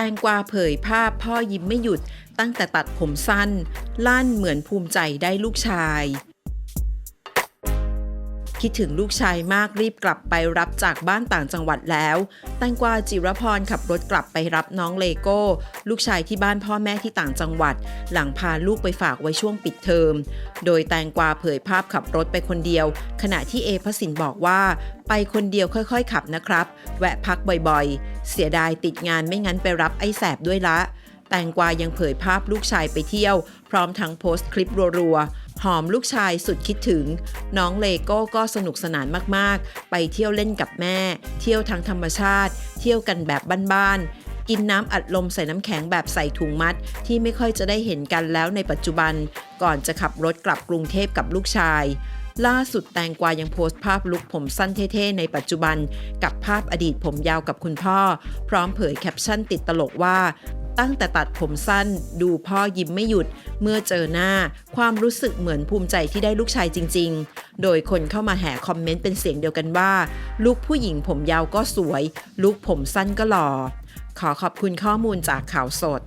แตงกวาเผยภาพพ่อยิ้มไม่หยุดตั้งแต่ตัดผมสั้น ลั่นเหมือนภูมิใจได้ลูกชาย คิดถึงลูกชายมากรีบกลับไปรับจากบ้านต่างจังหวัดแล้ว แตงกวาจิรพรขับรถกลับไปรับน้องเลโก้ ลูกชายที่บ้านพ่อแม่ที่ต่างจังหวัด หลังพาลูกไปฝากไว้ช่วงปิดเทอม โดยแตงกวาเผยภาพขับรถไปคนเดียว ขณะที่เอพระสินบอกว่า ไปคนเดียวค่อยๆ ขับนะครับ แวะพักบ่อยๆ เสียดายติดงานไม่งั้นไปรับไอ้แสบด้วยละแตงกวายังเผยภาพลูกชายไปเที่ยว พร้อมทั้งโพสต์คลิปรัวๆ หอมลูกชายสุดคิดถึง น้องเลโก้ก็สนุกสนานมากๆ ไปเที่ยวเล่นกับแม่ เที่ยวทางธรรมชาติ เที่ยวกันแบบบ้านๆ กินน้ำอัดลมใส่น้ำแข็งแบบใส่ถุงมัด ที่ไม่ค่อยจะได้เห็นกันแล้วในปัจจุบัน ก่อนจะขับรถกลับกรุงเทพกับลูกชาย ล่าสุดแตงกวายังโพสต์ภาพลุคผมสั้นเท่ๆ ในปัจจุบัน กับภาพอดีตผมยาวกับคุณพ่อ พร้อมเผยแคปชั่นติดตลกว่า ตั้งแต่ตัดผมสั้น ดูพ่อยิ้มไม่หยุด เมื่อเจอหน้า ความรู้สึกเหมือนภูมิใจที่ได้ลูกชายจริง ๆ โดยคนเข้ามาแห่คอมเมนต์เป็นเสียงเดียวกันว่า ลูกผู้หญิงผมยาวก็สวย ลูกผมสั้นก็หล่อ ขอขอบคุณข้อมูลจากข่าวสด